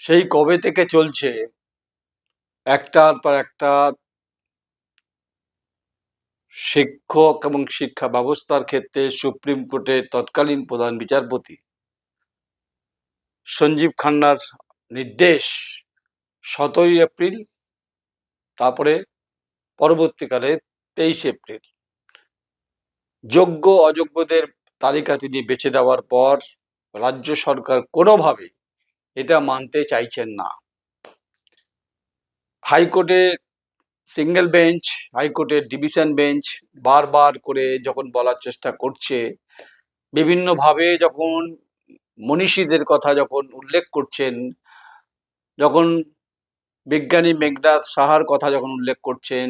সেই কবে থেকে চলছে? একটার পর একটা শিক্ষক এবং শিক্ষা ব্যবস্থার ক্ষেত্রে সুপ্রিম কোর্টের তৎকালীন প্রধান বিচারপতি সঞ্জীব খান্নার নির্দেশ সতেরোই এপ্রিল, তারপরে পরবর্তীকালে তেইশ এপ্রিল। যোগ্য অযোগ্যদের তালিকা তিনি বেছে দেওয়ার পর রাজ্য সরকার কোনোভাবে এটা মানতে চাইছেন না। হাইকোর্টে সিঙ্গেল বেঞ্চ, হাইকোর্টের ডিভিশন বেঞ্চ বারবার করে যখন বলার চেষ্টা করছে, বিভিন্নভাবে যখন মনীষীদের কথা যখন উল্লেখ করছেন, যখন বিজ্ঞানী মেঘনাথ সাহার কথা যখন উল্লেখ করছেন,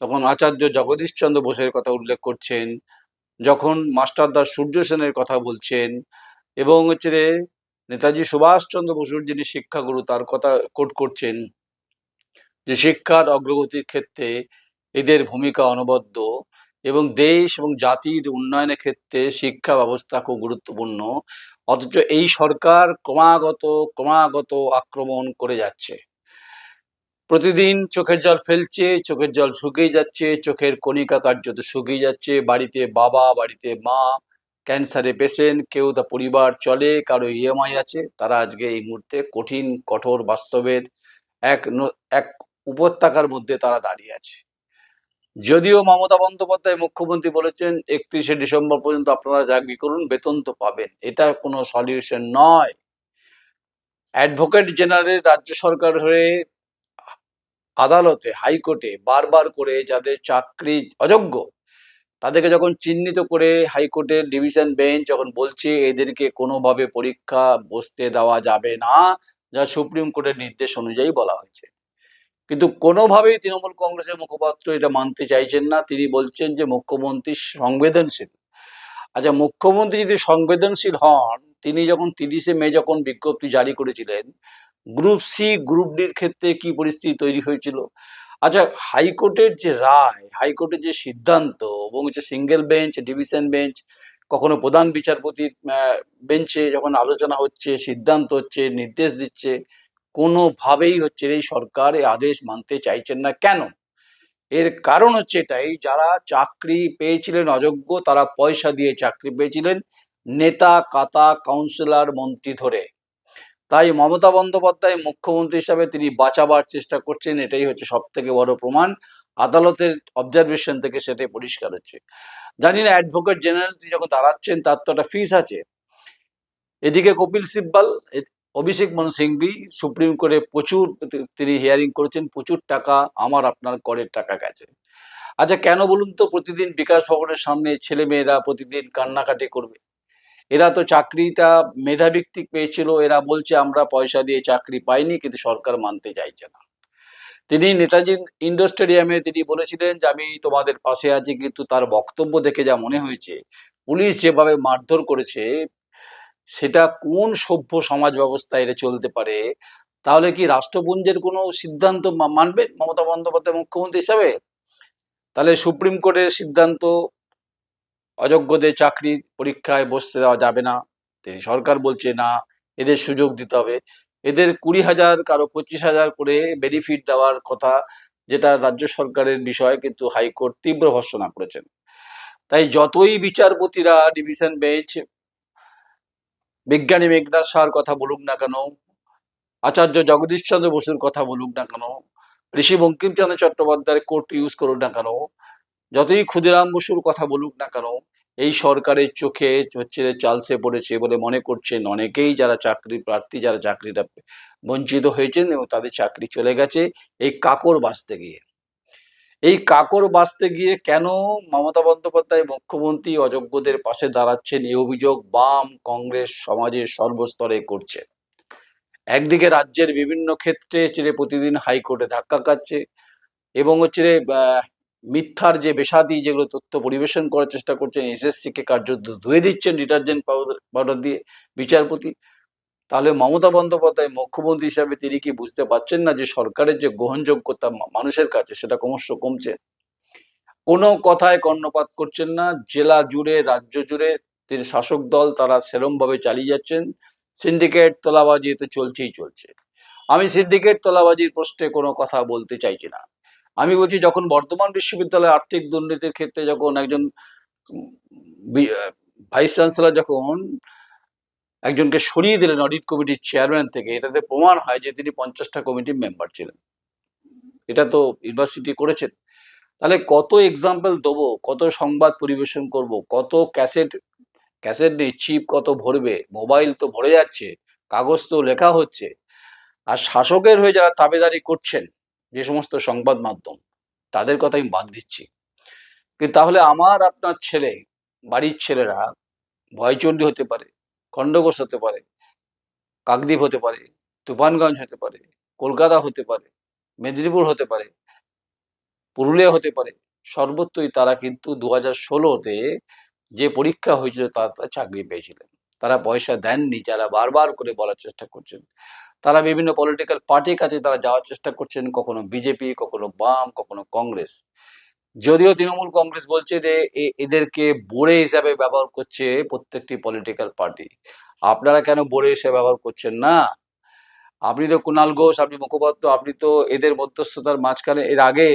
তখন আচার্য জগদীশ চন্দ্র বোসের কথা উল্লেখ করছেন, যখন মাস্টারদাস সূর্য সেনের কথা বলছেন এবং হচ্ছে নেতাজি সুভাষচন্দ্র বসুর যিনি শিক্ষাগুরু, তার কথা কোট করছেন যে শিক্ষার অগ্রগতির ক্ষেত্রে এদের ভূমিকা অনবদ্য এবং দেশ এবং জাতির উন্নয়নের ক্ষেত্রে শিক্ষা ব্যবস্থা খুব গুরুত্বপূর্ণ। অথচ এই সরকার ক্রমাগত ক্রমাগত আক্রমণ করে যাচ্ছে। প্রতিদিন চোখের জল ফেলছে, চোখের জল শুকিয়ে যাচ্ছে, চোখের কণিকা কার্যত শুকিয়ে যাচ্ছে, বাড়িতে বাবা, বাড়িতে মা ক্যান্সারে পেশেন্ট, কেউ তা পরিবার চলে, কারও ইএমআই আছে, তারা আজকে এই মুহূর্তে কঠিন, কঠোর বাস্তবের এক এক উপত্যকার মধ্যে তারা দাঁড়িয়ে আছে। যদিও মমতা বন্দ্যোপাধ্যায় মুখ্যমন্ত্রী বলেছেন, একত্রিশে ডিসেম্বর পর্যন্ত আপনারা চাকরি করুন, বেতন তো পাবেন। এটা কোনো সলিউশন নয়। অ্যাডভোকেট জেনারেল রাজ্য সরকার হয়ে আদালতে, হাইকোর্টে বারবার করে যাদের চাকরি অযোগ্য তাদেরকে যখন চিহ্নিত করে হাইকোর্টের ডিভিশন বেঞ্চ যখন বলছে এদেরকে কোনোভাবে পরীক্ষা বসতে দেওয়া যাবে না, যা সুপ্রিম কোর্টের নির্দেশ অনুযায়ী বলা হয়েছে। কিন্তু কোনোভাবেই তৃণমূল কংগ্রেসের মুখপাত্র এটা মানতে চাইছেন না। তিনি বলছেন যে মুখ্যমন্ত্রী সংবেদনশীল। আচ্ছা মুখ্যমন্ত্রী যদি সংবেদনশীল হন, তিনি যখন তিরিশে মে যখন বিজ্ঞপ্তি জারি করেছিলেন, গ্রুপ সি, গ্রুপ ডির ক্ষেত্রে কি পরিস্থিতি তৈরি হয়েছিল? আচ্ছা হাইকোর্টের যে রায়, হাইকোর্টের যে সিদ্ধান্ত এবং হচ্ছে সিঙ্গেল বেঞ্চ, ডিভিশন বেঞ্চ, কখনো প্রধান বিচারপতির বেঞ্চে যখন আলোচনা হচ্ছে, সিদ্ধান্ত হচ্ছে, নির্দেশ দিচ্ছে, কোনোভাবেই হচ্ছে এই সরকার এই আদেশ মানতে চাইছেন না। কেন? এর কারণ হচ্ছে এটাই, যারা চাকরি পেয়েছিলেন অযোগ্য, তারা পয়সা দিয়ে চাকরি পেয়েছিলেন। নেতা, কাতা, কাউন্সিলর, মন্ত্রী ধরে। তাই মমতা বন্দ্যোপাধ্যায় মুখ্যমন্ত্রী হিসাবে তিনি বাঁচাবার চেষ্টা করছেন, এটাই হচ্ছে সব থেকে বড় প্রমাণ। আদালতের অবজারভেশন থেকে সেটাই পরিষ্কার হচ্ছে। জানি না অ্যাডভোকেট জেনারেল তিনি যখন দাঁড়াচ্ছেন, তার তো একটা ফিস আছে। এদিকে কপিল সিব্বাল অভিষেক মনু সিংভি, সুপ্রিম কোর্টে প্রচুর তিনি হিয়ারিং করেছেন, প্রচুর টাকা আমার আপনার করের টাকা গেছে। আচ্ছা কেন বলুন তো, প্রতিদিন বিকাশ ভবনের সামনে ছেলে মেয়েরা প্রতিদিন কান্নাকাটি করবে? এরা তো চাকরিটা মেধাভিত্তিক পেয়েছিল, এরা বলছে আমরা পয়সা দিয়ে চাকরি পাইনি কিন্তু সরকার মানতে চাইছে না। তিনি নেতাজি ইন্ডোর স্টেডিয়ামে তিনি বলেছিলেন যে, আমি তোমাদের পাশে আছি কিন্তু তার বক্তব্য দেখে যা মনে হয়েছে, পুলিশ যেভাবে মারধর করেছে, সেটা কোন সভ্য সমাজ ব্যবস্থা এটা চলতে পারে, তাহলে কি রাষ্ট্রপুঞ্জের কোনো সিদ্ধান্ত মা- মানবেন মমতা বন্দ্যোপাধ্যায় মুখ্যমন্ত্রী হিসাবে? তাহলে সুপ্রিম কোর্টের সিদ্ধান্ত অযোগ্যদের চাকরি পরীক্ষায় বসতে দেওয়া যাবে না। তিনি সরকার বলছে, না, এদের সুযোগ দিতে হবে। এদের কুড়ি হাজার, কারও পঁচিশ হাজার করে বেনিফিট দেওয়ার কথা যেটা রাজ্য সরকারের বিষয়, কিন্তু হাইকোর্ট তীব্র ভর্সনা করেছেন। তাই যতই বিচারপতিরা ডিভিশন বেঞ্চ বিজ্ঞানী মেঘনাথ সাহার কথা বলুক না কেন, আচার্য জগদীশ চন্দ্র বসুর কথা বলুক না কেন, ঋষি বঙ্কিমচন্দ্র চট্টোপাধ্যায়ের কোর্ট ইউজ করুক না কেন যতই ক্ষুদিরাম বসুর কথা বলুক না কেন, এই সরকারের চোখে হচ্ছে চালসে পড়েছে বলে মনে করছেন অনেকেই যারা চাকরি প্রার্থী, যারা চাকরিটা বঞ্চিত হয়েছেন এবং তাদের চাকরি চলে গেছে, এই কাকর বাঁচতে গিয়ে। এই কাকর বাঁচতে গিয়ে কেন মমতা বন্দ্যোপাধ্যায় মুখ্যমন্ত্রী অযোগ্যদের পাশে দাঁড়াচ্ছেন এই অভিযোগ বাম কংগ্রেস সমাজের সর্বস্তরে করছে। একদিকে রাজ্যের বিভিন্ন ক্ষেত্রে চিরে প্রতিদিন হাইকোর্টে ধাক্কা খাচ্ছে এবং হচ্ছে মিথ্যার যে বেসাদি যেগুলো তথ্য পরিবেশন করার চেষ্টা করছেন, এসএসসি কে কার্যত ধুয়ে দিচ্ছেন ডিটারজেন্ট পাউডার পাউডার দিয়ে বিচারপতি, তাহলে মমতা বন্দ্যোপাধ্যায় মুখ্যমন্ত্রী হিসাবে তিনি কি বুঝতে পারছেন না যে সরকারের যে গ্রহণযোগ্যতা মানুষের কাছে সেটা ক্রমশ কমছে? কোনো কথায় কর্ণপাত করছেন না, জেলা জুড়ে, রাজ্য জুড়ে তিনি শাসক দল, তারা সেরম ভাবে চালিয়ে যাচ্ছেন, সিন্ডিকেট তোলাবাজি তো চলছেই চলছে। আমি সিন্ডিকেট তোলাবাজির প্রশ্নে কোনো কথা বলতে চাইছি না। আমি বলছি, যখন বর্ধমান বিশ্ববিদ্যালয়ে আর্থিক দুর্নীতির ক্ষেত্রে যখন একজন ভাইস চ্যান্সেলর যখন একজনকে সরিয়ে দিলেন অডিট কমিটির চেয়ারম্যান থেকে, এটাতে প্রমাণ হয় যে তিনি পঞ্চাশটা কমিটির মেম্বার ছিলেন। এটা তো ইউনিভার্সিটি করেছেন। তাহলে কত এক্সাম্পল দেবো, কত সংবাদ পরিবেশন করব, কত ক্যাসেট ক্যাসেট নেই চিপ কত ভরবে মোবাইল তো ভরে যাচ্ছে, কাগজ তো লেখা হচ্ছে, আর শাসকের হয়ে যারা তাবেদারি করছেন যে সমস্ত সংবাদ মাধ্যম, তাদের কথা আমি বাদ দিচ্ছি। কিন্তু তাহলে আমার, আপনার ছেলে, বাড়ির ছেলেরা ভয়চণ্ডী হতে পারে খণ্ডঘোষ হতে পারে, কাকদ্বীপ হতে পারে, তুফানগঞ্জ হতে পারে, কলকাতা হতে পারে, মেদিনীপুর হতে পারে, পুরুলিয়া হতে পারে, সর্বত্রই তারা কিন্তু দু হাজার ষোলোতে যে পরীক্ষা হয়েছিল তারা তারা চাকরি পেয়েছিলেন। তারা পয়সা দেননি, যারা বারবার করে বলার চেষ্টা করছেন। তারা বিভিন্ন পলিটিক্যাল পার্টির কাছে তারা যাওয়ার চেষ্টা করছেন, কখনো বিজেপি কখনো বাম, কখনো কংগ্রেস। যদিও তৃণমূল কংগ্রেস বলছে যে এদেরকে বোড়ে হিসাবে ব্যবহার করছে প্রত্যেকটি পলিটিক্যাল পার্টি আপনারা কেন বোড়ে হিসেবে ব্যবহার করছেন না? আপনি তো কুণাল ঘোষ, আপনি মুখপাত্র আপনি তো এদের মধ্যস্থতার মাঝখানে, এর আগে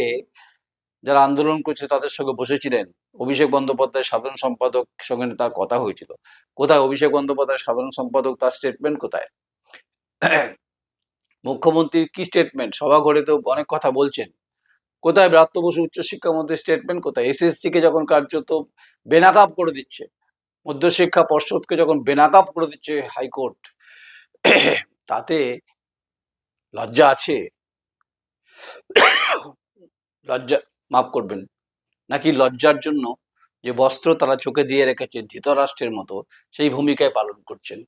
যারা আন্দোলন করছে তাদের সঙ্গে বসেছিলেন। অভিষেক বন্দ্যোপাধ্যায় সাধারণ সম্পাদক সঙ্গে তার কথা হয়েছিল। কোথায়? অভিষেক বন্দ্যোপাধ্যায় সাধারণ সম্পাদক, তার স্টেটমেন্ট কোথায়? মুখ্যমন্ত্রীর কি স্টেটমেন্ট সভা ঘরে তো অনেক কথা বলছেন। কোথায় ব্রাত্য বসু উচ্চশিক্ষা মন্ত্রীর স্টেটমেন্ট কোথায় এসএসসি কে যখন কার্যত বেনাকাপ করে দিচ্ছে, মধ্যশিক্ষা পর্ষদকে যখন বেনাকাপ করে দিচ্ছে হাইকোর্ট, তাতে লজ্জা আছে? লজ্জা, মাফ করবেন, নাকি লজ্জার জন্য যে বস্ত্র তারা চোখে দিয়ে রেখেছে ধৃতরাষ্ট্রের মতো, সেই ভূমিকায় পালন করছেন?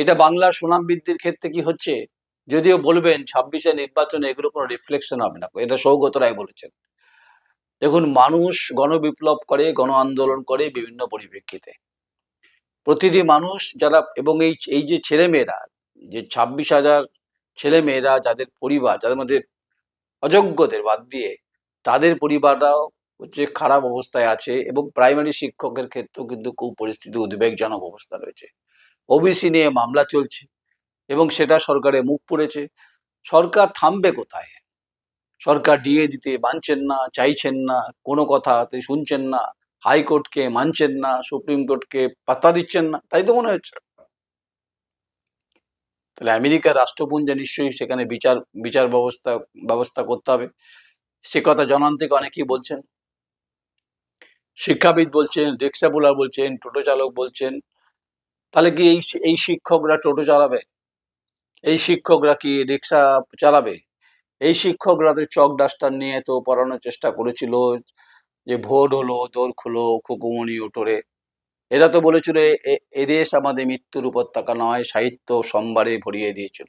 এটা বাংলার সুনাম বৃদ্ধির ক্ষেত্রে কি হচ্ছে? যদিও বলবেন ছাব্বিশে নির্বাচনে এগুলো কোনো রিফ্লেকশন হবে না, এটা সৌগত রায় বলেছেন। দেখুন, মানুষ গণবিপ্লব করে গণ আন্দোলন করে বিভিন্ন পরিপ্রেক্ষিতে। প্রতিটি মানুষ যারা, এবং এই এই যে ছেলে মেয়েরা যে ছাব্বিশ হাজার ছেলে মেয়েরা যাদের পরিবার, যাদের মধ্যে অযোগ্যদের বাদ দিয়ে, তাদের পরিবাররাও হচ্ছে খারাপ অবস্থায় আছে, এবং প্রাইমারি শিক্ষকের ক্ষেত্রেও কিন্তু খুব পরিস্থিতি উদ্বেগজনক অবস্থা রয়েছে। ওবিসি নিয়ে মামলা চলছে এবং সেটা সরকারে মুখ পড়েছে। সরকার থামবে কোথায়? সরকার ডিএ দিতে মানছেন না, চাইছেন না, কোনো কথা শুনছেন না, হাইকোর্টকে মানছেন না, সুপ্রিম কোর্টকে পাত্তা দিচ্ছেন না, তাই তো মনে হচ্ছে। তাহলে আমেরিকার রাষ্ট্রপুঞ্জে নিশ্চয়ই সেখানে বিচার বিচার ব্যবস্থা ব্যবস্থা করতে হবে। সে কথা জনান্তিক অনেকেই বলছেন। শিক্ষাবিদ বলছেন রিক্সা বোলার বলছেন, টোটো চালক বলছেন তাহলে কি এই এই শিক্ষকরা টোটো চালাবে? এই শিক্ষকরা কি রিক্সা চালাবে? এই শিক্ষকরা তো চক ডাস্টার নিয়ে তো পড়ানোর চেষ্টা করেছিল, যে ভোট হলো দোর খুলো খুকুমনি উঠোরে এরা তো বলেছিল এদেশ আমাদের মৃত্যুর উপত্যকা নয়, সাহিত্য সোমবারে ভরিয়ে দিয়েছিল।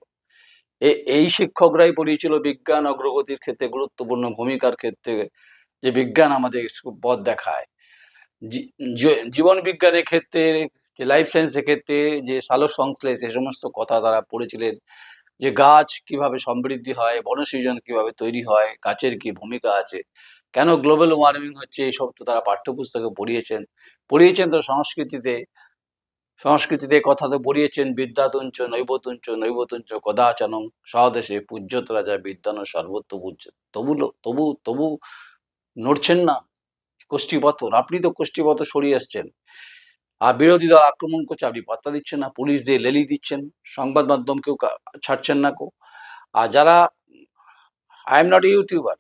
এই শিক্ষকরাই পড়িয়েছিল বিজ্ঞান, অগ্রগতির ক্ষেত্রে গুরুত্বপূর্ণ ভূমিকার ক্ষেত্রে যে বিজ্ঞান আমাদের পথ দেখায়। জীবন বিজ্ঞানের ক্ষেত্রে যে লাইফ সায়েন্সের ক্ষেত্রে যে সালোক সংশ্লেষ এই সমস্ত কথা তারা পড়েছিলেন, যে গাছ কীভাবে সমৃদ্ধি হয় বনসৃজন কীভাবে তৈরি হয়, গাছের কি ভূমিকা আছে, কেন গ্লোবাল ওয়ার্মিং হচ্ছে, এইসব তো তারা পাঠ্যপুস্তকে পড়িয়েছেন। পড়িয়েছেন তো সংস্কৃতিতে সংস্কৃতিতে কথা তো পড়িয়েছেন, বিদ্যাতুঞ্চ, নৈবতুঞ্চ নৈবতুঞ্চ কদাচনম স্বদেশে পূজ্যত রাজা বিদ্যান সর্বত্র পূজ্য। তবু তবু তবু নড়ছেন না কোষ্ঠীপতন আপনি তো কোষ্ঠীপতন সরিয়ে এসছেন। আর বিরোধী দল আক্রমণ করছে, আপনি পাত্তা দিচ্ছেন না, পুলিশ দিয়ে লেলি দিচ্ছেন, সংবাদ মাধ্যমকেও কা- ছাড়ছেন না কো আর যারা আই এম নট ইউটিউবার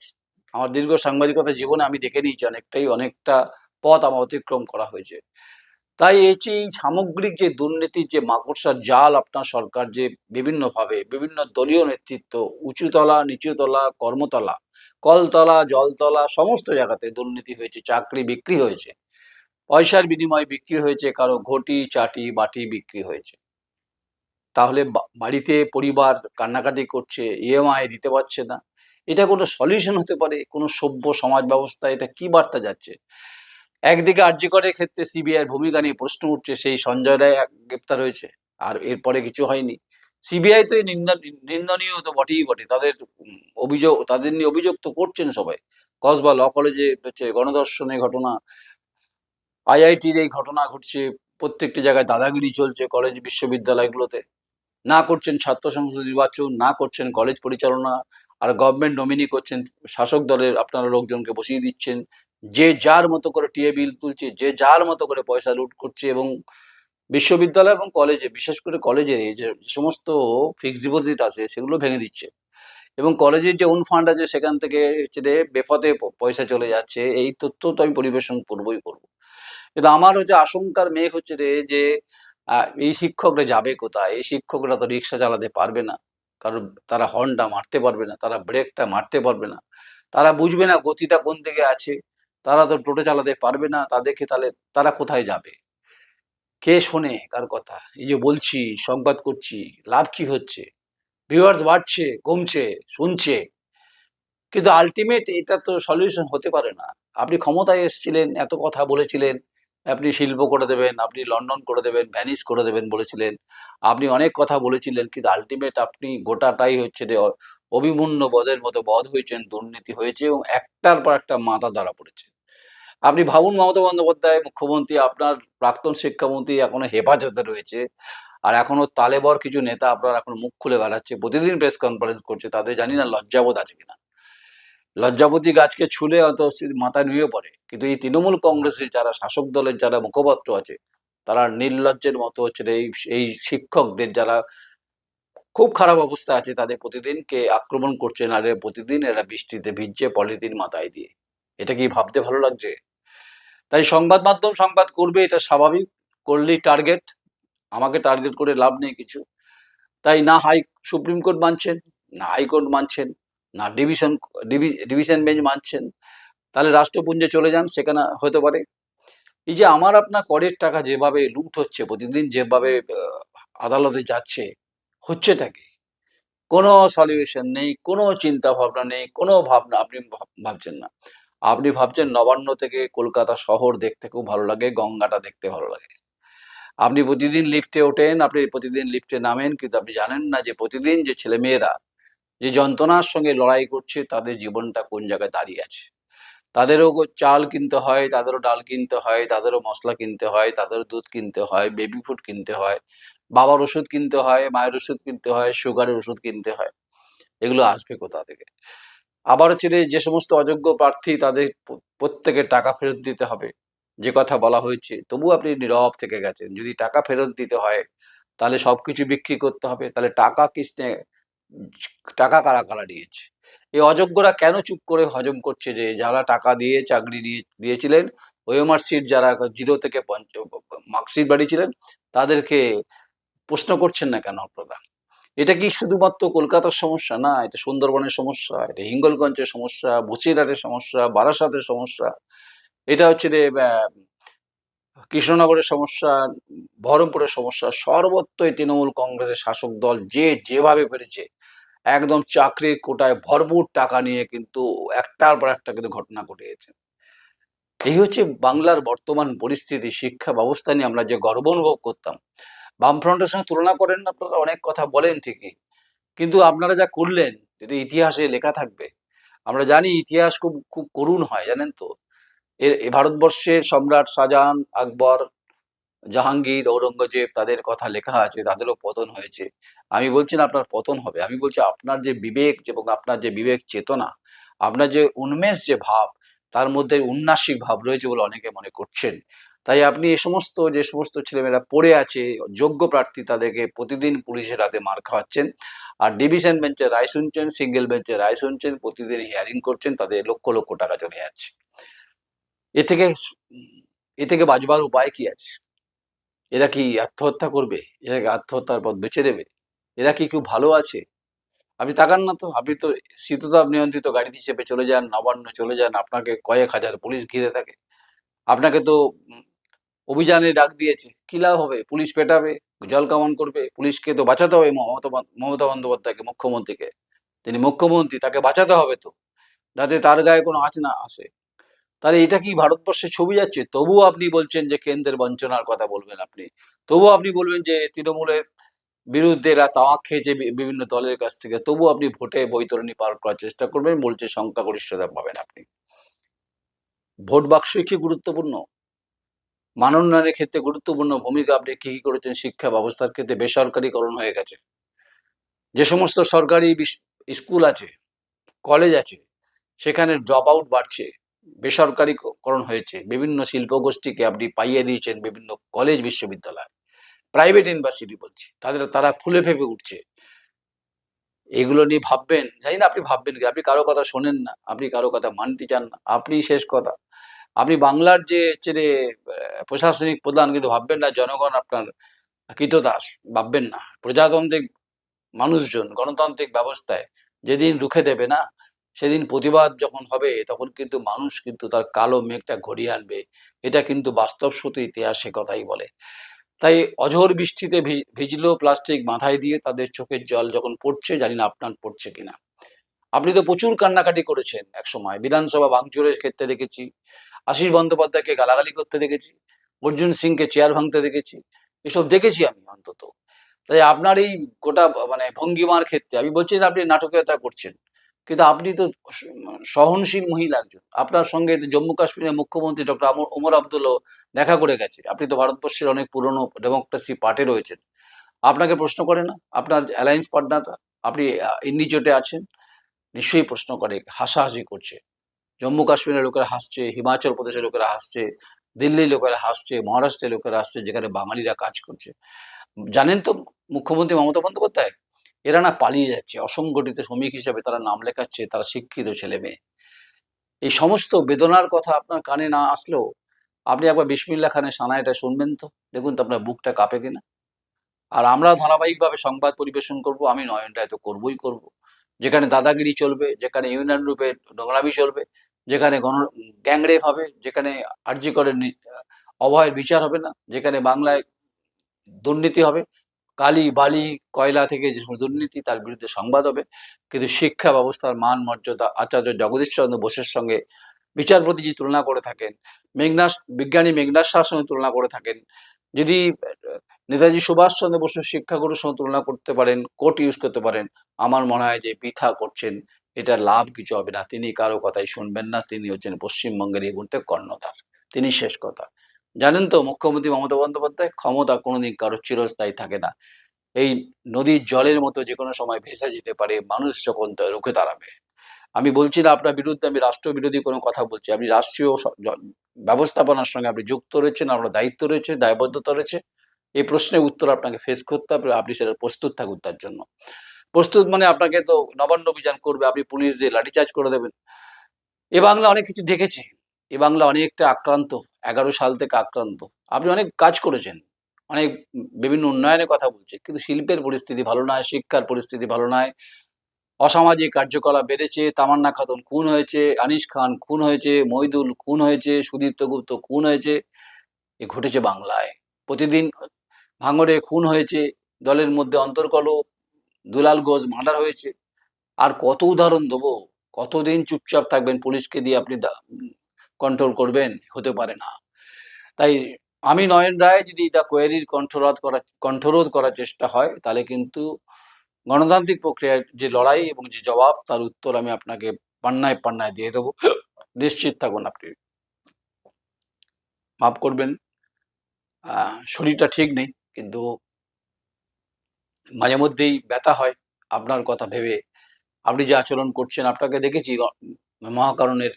আমার দীর্ঘ সাংবাদিকতা জীবনে আমি দেখে নিয়েছি অনেকটাই, অনেকটা পথ আমার অতিক্রম করা হয়েছে। তাই এই সামগ্রিক যে দুর্নীতির যে মাকড়সার জাল আপনার সরকার যে বিভিন্নভাবে, বিভিন্ন দলীয় নেতৃত্ব, উঁচুতলা, নিচুতলা, কর্মতলা, কলতলা, জলতলা, সমস্ত জায়গাতে দুর্নীতি হয়েছে, চাকরি বিক্রি হয়েছে। পয়সার বিনিময়ে বিক্রি হয়েছে, কারও ঘটি, চাটি, বাটি বিক্রি হয়েছে। তাহলে বাড়িতে পরিবার কান্নাকাটি করছে, ইএমআই দিতে পারছে না। এটা কোনো সলিউশন হতে পারে? কোনো সভ্য সমাজ ব্যবস্থা এটা কি বার্তা যাচ্ছে? একদিকে আর্যিকরের ক্ষেত্রে সিবিআই ভূমিকা নিয়ে প্রশ্ন উঠছে, সেই সঞ্জয় রায় গ্রেপ্তার হয়েছে, আর এরপরে কিছু হয়নি। সিবিআই তো নিন্দনীয় তো বটেই বটে। তাদের অভিযোগ, তাদের নিয়ে অভিযোগ তো করছেন সবাই। কসবা ল কলেজে হচ্ছে গণধর্ষণের ঘটনা আইআইটির এই ঘটনা ঘটছে, প্রত্যেকটি জায়গায় দাদাগিরি চলছে কলেজ বিশ্ববিদ্যালয়গুলোতে। না করছেন ছাত্র সংসদ নির্বাচন, না করছেন কলেজ পরিচালনা, আর গভর্নমেন্ট নমিনি করছেন শাসক দলের আপনারা লোকজনকে বসিয়ে দিচ্ছেন। যে যার মতো করে টিএ বিল তুলছে, যে যার মতো করে পয়সা লুট করছে এবং বিশ্ববিদ্যালয় এবং কলেজে বিশেষ করে কলেজে যে সমস্ত ফিক্সড ডিপোজিট আছে, সেগুলো ভেঙে দিচ্ছে। এবং কলেজের যে ওন ফান্ড আছে, সেখান থেকে হচ্ছে বেপথে পয়সা চলে যাচ্ছে। এই তথ্য তো আমি পরিবেশন করবই করব। কিন্তু আমার হচ্ছে আশঙ্কার মেঘ হচ্ছে রে যে এই শিক্ষকরা যাবে কোথায়? এই শিক্ষকরা তো রিক্সা চালাতে পারবে না। কারণ তারা হর্নটা মারতে পারবে না, তারা ব্রেকটা মারতে পারবে না। তারা বুঝবে না গতিটা কোন দিকে আছে। তারা তো টোটো চালাতে পারবে না তাদেরকে তাহলে তারা কোথায় যাবে? কে শোনে কার কথা? এই যে বলছি, সংবাদ করছি, লাভ কি হচ্ছে? ভিউয়ার্স বাড়ছে, কমছে, শুনছে। কিন্তু আলটিমেট এটা তো সলিউশন হতে পারে না। আপনি ক্ষমতায় এসেছিলেন, এত কথা বলেছিলেন আপনি শিল্প করে দেবেন, আপনি লন্ডন করে দেবেন ভ্যানিস করে দেবেন বলেছিলেন। আপনি অনেক কথা বলেছিলেন, কিন্তু আলটিমেট আপনি গোটাটাই হচ্ছে যে অভিমন্য বদের মতো বধ হয়েছেন, দুর্নীতি হয়েছে এবং একটার পর একটা মাথা ধরা পড়েছে। আপনি ভাবুন মমতা বন্দ্যোপাধ্যায়, মুখ্যমন্ত্রী, আপনার প্রাক্তন শিক্ষামন্ত্রী এখনও হেফাজতে রয়েছে। আর এখনও তালেবর কিছু নেতা আপনার এখন মুখ খুলে বেড়াচ্ছে, প্রতিদিন প্রেস কনফারেন্স করছে, তাদের জানি না লজ্জাবোধ আছে কিনা। লজ্জাপতি গাছকে ছুলে অত মাথা নুয়ে পড়ে। কিন্তু এই তৃণমূল কংগ্রেসের যারা শাসক দলের যারা মুখপাত্র আছে, তারা নির্লজ্জের মতো হচ্ছে এই এই শিক্ষকদের যারা খুব খারাপ অবস্থা আছে, তাদের প্রতিদিনকে আক্রমণ করছে না প্রতিদিন এরা বৃষ্টিতে ভিজছে পলিথিন মাথায় দিয়ে। এটা কি ভাবতে ভালো লাগছে? তাই সংবাদ মাধ্যম সংবাদ করবে, এটা স্বাভাবিক। করলেই টার্গেট। আমাকে টার্গেট করে লাভ নেই কিছু। তাই না হাই সুপ্রিম কোর্ট মানছেন, না হাইকোর্ট মানছেন। না ডিভিশন ডিভিশন বেঞ্চ মানছেন, তাহলে রাষ্ট্রপুঞ্জে চলে যান, সেখানে হতে পারে। এই যে আমার আপনার করের টাকা যেভাবে লুট হচ্ছে, প্রতিদিন যেভাবে আদালতে যাচ্ছে, হচ্ছেটা কি? কোনো সলিউশন নেই, কোনো চিন্তা ভাবনা নেই, কোনো ভাবনা, আপনি ভাব- ভাবছেন না। আপনি ভাবছেন নবান্ন থেকে কলকাতা শহর দেখতে খুব ভালো লাগে, গঙ্গাটা দেখতে ভালো লাগে। আপনি প্রতিদিন লিফটে ওঠেন, আপনি প্রতিদিন লিফটে নামেন, কিন্তু আপনি জানেন না যে প্রতিদিন যে ছেলেমেয়েরা যে যন্ত্রণার সঙ্গে লড়াই করছে, তাদের জীবনটা কোন জায়গায় দাঁড়িয়ে আছে? তাদেরও চাল কিনতে হয়, তাদেরও ডাল কিনতে হয়, তাদেরও মশলা কিনতে হয়, তাদেরও দুধ কিনতে হয় বেবি ফুড কিনতে হয়, বাবার ওষুধ কিনতে হয়, মায়ের ওষুধ কিনতে হয় সুগারের ওষুধ কিনতে হয়। এগুলো আসবে কোথা থেকে? আবার হচ্ছে যে সমস্ত অযোগ্য প্রার্থী তাদের প্রত্যেকের টাকা ফেরত দিতে হবে। যে কথা বলা হয়েছে তবু আপনি নীরব থেকে গেছেন। যদি টাকা ফেরত দিতে হয়, তাহলে সবকিছু বিক্রি করতে হবে। তাহলে টাকা কিস্তে টাকা কারা কারা নিয়েছে? এই অযোগ্যরা কেন চুপ করে হজম করছে যে যারা টাকা দিয়ে চাকরি দিয়ে দিয়েছিলেন ওএমআর সিট যারা জিরো থেকে মার্কশিট বাড়িয়েছিলেন, তাদেরকে প্রশ্ন করছেন না কেন আপনারা? এটা কি শুধুমাত্র কলকাতার সমস্যা? না, এটা সুন্দরবনের সমস্যা, এটা হিঙ্গলগঞ্জের সমস্যা, বসিরহাটের সমস্যা, বারাসাতের সমস্যা, এটা হচ্ছে যে কৃষ্ণনগরের সমস্যা, বহরমপুরের সমস্যা, সর্বত্রই তৃণমূল কংগ্রেসের শাসক দল যে যেভাবে পেরেছে একদম চাকরির কোটায় ভরপুর টাকা নিয়ে কিন্তু একটার পর একটা কিন্তু ঘটনা ঘটিয়েছে এই হচ্ছে বাংলার বর্তমান পরিস্থিতি, শিক্ষা ব্যবস্থা নিয়ে আমরা যে গর্ব অনুভব করতাম। বামফ্রন্টের সঙ্গে তুলনা করেন আপনারা অনেক কথা বলেন ঠিকই। কিন্তু আপনারা যা করলেন এটা ইতিহাসে লেখা থাকবে, আমরা জানি ইতিহাস খুব খুব করুণ হয়, জানেন তো? এর ভারতবর্ষের সম্রাট শাহজাহান আকবর জাহাঙ্গীর, ঔরঙ্গজেব তাদের কথা লেখা আছে, তাদেরও পতন হয়েছে। আমি বলছি না আপনার পতন হবে, আমি বলছি আপনার যে বিবেক এবং আপনার যে বিবেক চেতনা, আপনার যে উন্মেষ যে ভাব, তার মধ্যে উন্নাসিক ভাব রয়েছে বলে অনেকে মনে করছেন। তাই আপনি এ সমস্ত, যে সমস্ত ছেলেমেয়েরা পড়ে আছে, যোগ্য প্রার্থী তাদেরকে প্রতিদিন পুলিশের হাতে মার খাওয়াচ্ছেন। আর ডিভিশন বেঞ্চে রায় শুনছেন, সিঙ্গেল বেঞ্চে রায় শুনছেন, প্রতিদিন হিয়ারিং করছেন, তাদের লক্ষ লক্ষ টাকা চলে যাচ্ছে এ থেকে এ থেকে বাঁচবার উপায় কি আছে? এরা কি আত্মহত্যা করবে? এরা আত্মহত্যার পথ বেছে দেবে এরা কি কেউ ভালো আছে? আপনি তাকান না তো, আপনি তো শীততাপ নিয়ন্ত্রিত গাড়ি হিসেবে চলে যান, নবান্ন চলে যান, আপনাকে কয়েক হাজার পুলিশ ঘিরে থাকে। আপনাকে তো অভিযানে ডাক দিয়েছে। কি লাভ হবে? পুলিশ পেটাবে, জল কামান করবে, পুলিশকে তো বাঁচাতে হবে মমতা মমতা বন্দ্যোপাধ্যায়কে, মুখ্যমন্ত্রীকে। তিনি মুখ্যমন্ত্রী, তাকে বাঁচাতে হবে তো। যাতে তার গায়ে কোনো আঁচ না আসে। তাহলে এটা কি ভারতবর্ষে ছবি যাচ্ছে? তবুও আপনি বলছেন যে কেন্দ্রের বঞ্চনার কথা বলবেন আপনি। তবুও আপনি বলবেন যে তৃণমূলের বিরুদ্ধে এরা তাওয়াক খেয়েছে বিভিন্ন দলের কাছ থেকে। তবুও আপনি ভোটে বৈতরণী পার করার চেষ্টা করবেন, বলছে সংখ্যাগরিষ্ঠতা পাবেন আপনি। ভোট বাক্সই কি গুরুত্বপূর্ণ? মানোন্নয়নের ক্ষেত্রে গুরুত্বপূর্ণ ভূমিকা আপনি কি কি করেছেন? শিক্ষা ব্যবস্থার ক্ষেত্রে বেসরকারীকরণ হয়ে গেছে। যে সমস্ত সরকারি স্কুল আছে, কলেজ আছে, সেখানে ড্রপ আউট বাড়ছে। বেসরকারীকরণ হয়েছে। বিভিন্ন শিল্পগোষ্ঠীকে আপনি পাইয়ে দিয়েছেন বিভিন্ন কলেজ বিশ্ববিদ্যালয়। প্রাইভেট ইউনিভার্সিটি বলছি। তাদের, তারা ফুলে ফেপে উঠছে। এগুলো নিয়ে ভাববেন, জানি না আপনি ভাববেন কি? আপনি কারও কথা শোনেন না, আপনি কারও কথা মানতে চান না। আপনি শেষ কথা। আপনি বাংলার যে, হচ্ছে প্রশাসনিক প্রধান, কিন্তু ভাববেন না জনগণ আপনার কৃতদাস, ভাববেন না। প্রজাতান্ত্রিক মানুষজন, গণতান্ত্রিক ব্যবস্থায় যেদিন রুখে দেবে না সেদিন প্রতিবাদ যখন হবে, তখন কিন্তু মানুষ কিন্তু তার কালো মেঘটা ঘড়িয়ে আনবে। এটা কিন্তু বাস্তব সত্য ইতিহাসে কথাই বলে। তাই অঝোর বৃষ্টিতে ভি- ভিজলেও প্লাস্টিক মাথায় দিয়ে তাদের চোখের জল যখন পড়ছে, জানি না আপনার পড়ছে কিনা। আপনি তো প্রচুর কান্নাকাটি করেছেন এক সময় বিধানসভা ভাঙচুরের ক্ষেত্রে দেখেছি, আশিস বন্দ্যোপাধ্যায়কে গালাগালি করতে দেখেছি, অর্জুন সিংকে চেয়ার ভাঙতে দেখেছি, এসব দেখেছি আমি অন্তত। তাই আপনার এই গোটা মানে ভঙ্গিমার ক্ষেত্রে, আমি বলছি না আপনি নাটকীয়তা করছেন। কিন্তু আপনি তো সহনশীল মহিলা একজন। আপনার সঙ্গে জম্মু কাশ্মীরের মুখ্যমন্ত্রী ডক্টর ওমর আবদুল্লাহ দেখা করে গেছে আপনি তো ভারতবর্ষের অনেক পুরনো ডেমোক্রেসি পার্টি রয়েছেন। আপনাকে প্রশ্ন করে না? আপনার অ্যালায়েন্স পার্টনাররা আপনি ইন্ডিজোটে আছেন? নিশ্চয়ই প্রশ্ন করে, হাসাহাসি করছে। জম্মু কাশ্মীরের লোকেরা হাসছে, হিমাচল প্রদেশের লোকেরা হাসছে, দিল্লির লোকেরা হাসছে, মহারাষ্ট্রের লোকেরা হাসছে, যেখানে বাঙালিরা কাজ করছে। জানেন তো মুখ্যমন্ত্রী মমতা বন্দ্যোপাধ্যায়? এরা না পালিয়ে যাচ্ছে। অসংগঠিত শ্রমিক হিসাবে তারা নাম লেখাচ্ছে, তারা শিক্ষিত ছেলে মেয়ে এই সমস্ত বেদনার কথা আপনার কানে না আসলেও আপনি একবার বিসমিল্লা খানের সানাইটা শুনবেন তো। দেখুন তো আপনার বুকটা কাঁপে কিনা। আর আমরা ধারাবাহিকভাবে সংবাদ পরিবেশন করব, আমি নয়নটা রায় তো করবই করব। যেখানে দাদাগিরি চলবে, যেখানে ইউনিয়ন রূপে নোংরামি চলবে, যেখানে গণ গ্যাংরেপ হবে, যেখানে আর্জি করে অভয়ের বিচার হবে না, যেখানে বাংলায় দুর্নীতি হবে কালি, বালি, কয়লা থেকে যে সমস্ত দুর্নীতি তার বিরুদ্ধে সংবাদ হবে। কিন্তু শিক্ষা ব্যবস্থার মান, মর্যাদা আচার্য জগদীশ চন্দ্র বোসের সঙ্গে বিচারপতি যে তুলনা করে থাকেন মেঘনাস বিজ্ঞানী মেঘনাস শাহর সঙ্গে তুলনা করে থাকেন, যদি নেতাজি সুভাষচন্দ্র বসুর শিক্ষাগুরুর সঙ্গে তুলনা করতে পারেন কোট ইউজ করতে পারেন, আমার মনে হয় যে বৃথা করছেন এটা লাভ কিছু হবে না। তিনি কারও কথাই শুনবেন না, তিনি হচ্ছেন পশ্চিমবঙ্গের এই মুহূর্তে কর্ণধার। তিনি শেষ কথা। জানেন তো, মুখ্যমন্ত্রী মমতা বন্দ্যোপাধ্যায় ক্ষমতা কোনোদিন কারও চিরস্থায়ী থাকে না। এই নদীর জলের মতো যে কোনো সময় ভেসে যেতে পারে, মানুষ যখন রুখে দাঁড়াবে। আমি বলছি না আপনার বিরুদ্ধে, আমি রাষ্ট্রবিরোধী কোনো কথা বলছি, আপনি রাষ্ট্রীয় ব্যবস্থাপনার সঙ্গে আপনি যুক্ত রয়েছেন, আপনার দায়িত্ব রয়েছে, দায়বদ্ধতা রয়েছে। এই প্রশ্নের উত্তর আপনাকে ফেস করতে হবে, আপনি সেটা প্রস্তুত থাকুন তার জন্য। প্রস্তুত মানে আপনাকে তো নবান্ন অভিযান করবে, আপনি পুলিশ দিয়ে লাঠিচার্জ করে দেবেন। এ বাংলা অনেক কিছু দেখেছে। এ বাংলা অনেকটা আক্রান্ত, এগারো সাল থেকে আক্রান্ত। আপনি অনেক কাজ করেছেন, অনেক বিভিন্ন উন্নয়নের কথা বলছে কিন্তু শিল্পের পরিস্থিতি ভালো নয়, শিক্ষার পরিস্থিতি ভালো নয়, অসামাজিক কার্যকলাপ বেড়েছে, তামান্না খাতুন খুন হয়েছে, আনিস খান খুন হয়েছে মইদুল খুন হয়েছে, সুদীপ্ত গুপ্ত খুন হয়েছে, এ ঘটেছে বাংলায়। প্রতিদিন ভাঙড়ে খুন হয়েছে, দলের মধ্যে অন্তর্কল দুলাল ঘোষ মার্ডার হয়েছে। আর কত উদাহরণ দেবো, কতদিন চুপচাপ থাকবেন পুলিশকে দিয়ে আপনি কন্ট্রোল করবেন, হতে পারে না। তাই আমি নয়ন রায় যদি দ্য কোয়ারির কণ্ঠরোধ করা কণ্ঠরোধ করার চেষ্টা হয়, তাহলে কিন্তু গণতান্ত্রিক প্রক্রিয়ার যে লড়াই এবং যে জবাব, তার উত্তর আমি আপনাকে পান্নায় পান্নায় দিয়ে দেবো। নিশ্চিত থাকুন আপনি। মাফ করবেন শরীরটা ঠিক নেই, কিন্তু মাঝে মধ্যেই ব্যথা হয়, আপনার কথা ভেবে। আপনি যে আচরণ করছেন, আপনাকে দেখেছি মহাকারণের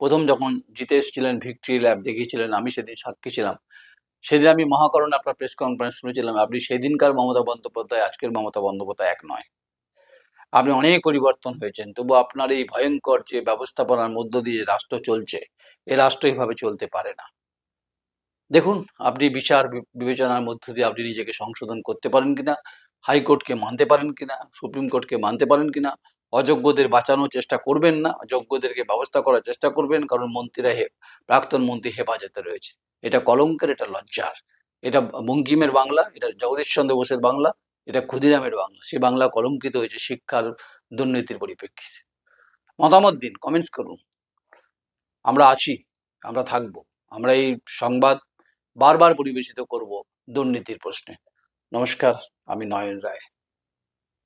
প্রথম যখন জিতে এসেছিলেন ভিক্টরি ল্যাব দেখিয়েছিলেন, আমি সেদিন সাক্ষী ছিলাম। সেদিন আমি মহাকরণ আপনার প্রেস কনফারেন্স শুনেছিলাম, আপনি সেদিনকার মমতা বন্দ্যোপাধ্যায়, আজকের মমতা বন্দ্যোপাধ্যায় এক নয়। আপনি অনেক পরিবর্তন হয়েছেন, তবু আপনার এই ভয়ঙ্কর যে ব্যবস্থাপনার মধ্য দিয়ে রাষ্ট্র চলছে, এ রাষ্ট্র এইভাবে চলতে পারে না। দেখুন, আপনি বিচার বিবেচনার মধ্য দিয়ে আপনি নিজেকে সংশোধন করতে পারেন কিনা, হাইকোর্টকে মানতে পারেন কিনা, সুপ্রিম কোর্টকে মানতে পারেন কিনা অযোগ্যদের বাঁচানোর চেষ্টা করবেন না যোগ্যদেরকে ব্যবস্থা করার চেষ্টা করবেন, কারণ মন্ত্রীরা হে, প্রাক্তন মন্ত্রী হেফাজতে রয়েছে। এটা কলঙ্কের, এটা লজ্জার। এটা বঙ্কিমের বাংলা, এটা জগদীশ চন্দ্র বোসের বাংলা, এটা ক্ষুদিরামের বাংলা। সে বাংলা কলঙ্কিত হয়েছে শিক্ষার দুর্নীতির পরিপ্রেক্ষিতে। মতামত দিন কমেন্টস করুন। আমরা আছি, আমরা থাকব। আমরা এই সংবাদ বারবার পরিবেশিত করব দুর্নীতির প্রশ্নে। নমস্কার, আমি নয়ন রায়।